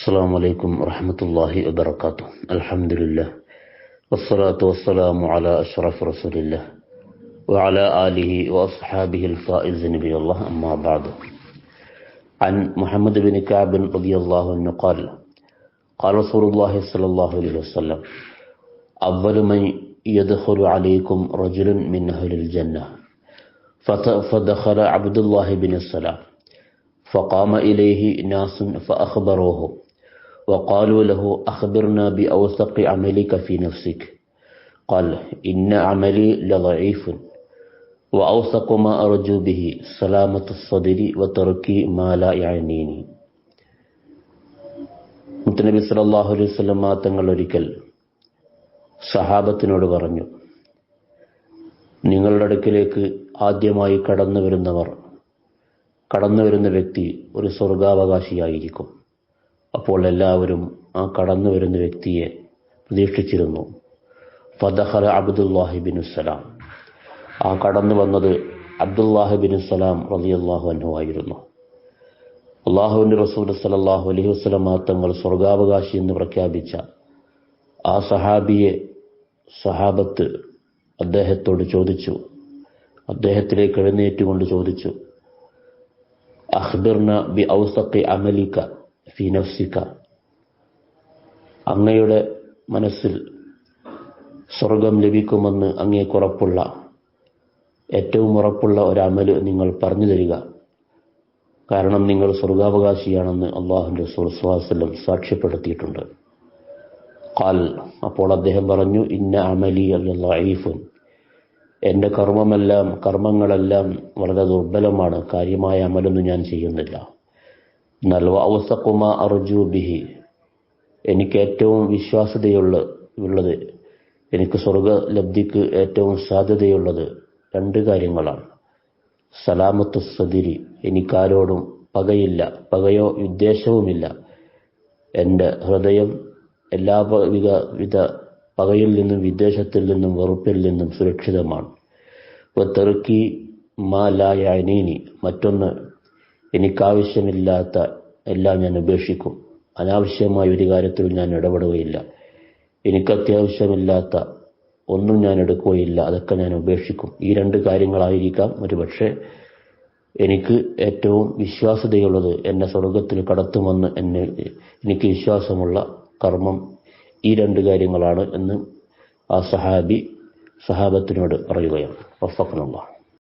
السلام عليكم ورحمة الله وبركاته. الحمد لله. والصلاة والسلام على أشرف رسول الله وعلى آله وأصحابه الفائز نبي الله. أما بعد. عن محمد بن كعب رضي الله عنه قال قال رسول الله صلى الله عليه وسلم أول من يدخل عليكم رجل من أهل الجنة. فدخل عبد الله بن السلام فقام إليه ناس فأخبروه. وقالوا له أخبرنا بأوثق عملك في نفسك قال إن عملي لضعيف وأوثق ما أرجو به سلامة الصدر وتركي ما لا يعنيني മുത്തനബി സല്ലല്ലാഹു അലൈഹി വസല്ലമ തങ്ങൾ ഒരിക്കൽ സഹാബത്തിനോട് പറഞ്ഞു നിങ്ങളുടെ അടുക്കിലേക്ക് ആദ്യമായി കടന്നു വരുന്നവർ കടന്നു വരുന്ന വ്യക്തി ഒരു സ്വർഗാവകാശിയായിരിക്കും അപ്പോൾ എല്ലാവരും ആ കടന്നു വരുന്ന വ്യക്തിയെ പ്രതീക്ഷിച്ചിരുന്നു. ഫദഹല അബ്ദുല്ലാഹിബിൻ സലാം. ആ കടന്നു വന്നത് അബ്ദുല്ലാഹിബിൻ സലാം റളിയല്ലാഹു അൻഹു ആയിരുന്നു. അള്ളാഹുവിന്റെ റസൂൽ സലല്ലാഹു അലൈഹി വസ്ലം തങ്ങൾ സ്വർഗാവകാശി എന്ന് പ്രഖ്യാപിച്ച ആ സഹാബിയെ സഹാബത്ത് അദ്ദേഹത്തോട് ചോദിച്ചു. അദ്ദേഹത്തിലേക്ക് എഴുന്നേറ്റുകൊണ്ട് ചോദിച്ചു. അഹ്ബിർന ബി ഔസഖി അമലിക ഫി അങ്ങയുടെ മനസ്സിൽ സ്വർഗം ലഭിക്കുമെന്ന് അങ്ങേക്കുറപ്പുള്ള ഏറ്റവും ഉറപ്പുള്ള ഒരമൽ നിങ്ങൾ പറഞ്ഞു തരിക. കാരണം നിങ്ങൾ സ്വർഗാവകാശിയാണെന്ന് അള്ളാഹുന്റെ സുൽസ്വാസല്ലം സാക്ഷ്യപ്പെടുത്തിയിട്ടുണ്ട്. കാൽ അപ്പോൾ അദ്ദേഹം പറഞ്ഞു ഇന്ന അമലി അല്ലാഫും എന്റെ കർമ്മമെല്ലാം കർമ്മങ്ങളെല്ലാം വളരെ ദുർബലമാണ്. കാര്യമായ അമലൊന്നും ഞാൻ ചെയ്യുന്നില്ല. എന്നാൽ ഔസക്കുമ അർജു ബിഹി. എനിക്ക് ഏറ്റവും വിശ്വാസ്യതയുള്ള ഉള്ളത് എനിക്ക് സ്വർഗലബ്ധിക്ക് ഏറ്റവും സാധ്യതയുള്ളത് രണ്ട് കാര്യങ്ങളാണ്. സലാമത്ത് സദിരി എനിക്കാരോടും പകയില്ല പകയോ വിദ്വേഷവുമില്ല എന്റെ ഹൃദയം എല്ലാ വിധ പകയിൽ നിന്നും വിദ്വേഷത്തിൽ നിന്നും വെറുപ്പിൽ നിന്നും സുരക്ഷിതമാണ്. തെറുക്കി മാലായ അനീനി മറ്റൊന്ന് എനിക്കാവശ്യമില്ലാത്ത എല്ലാം ഞാൻ ഉപേക്ഷിക്കും. അനാവശ്യമായ ഒരു കാര്യത്തിലും ഞാൻ ഇടപെടുകയില്ല. എനിക്ക് അത്യാവശ്യമില്ലാത്ത ഒന്നും ഞാൻ എടുക്കുകയില്ല. അതൊക്കെ ഞാൻ ഉപേക്ഷിക്കും. ഈ രണ്ട് കാര്യങ്ങളായിരിക്കാം. ഒരുപക്ഷെ എനിക്ക് ഏറ്റവും വിശ്വാസതയുള്ളത് എന്നെ സ്വർഗത്തിൽ കടത്തുമെന്ന് എന്നെ എനിക്ക് വിശ്വാസമുള്ള കർമ്മം ഈ രണ്ട് കാര്യങ്ങളാണ് എന്ന് ആ സഹാബി സഹാബത്തിനോട് പറയുകയാണ്. വഫഖനുള്ള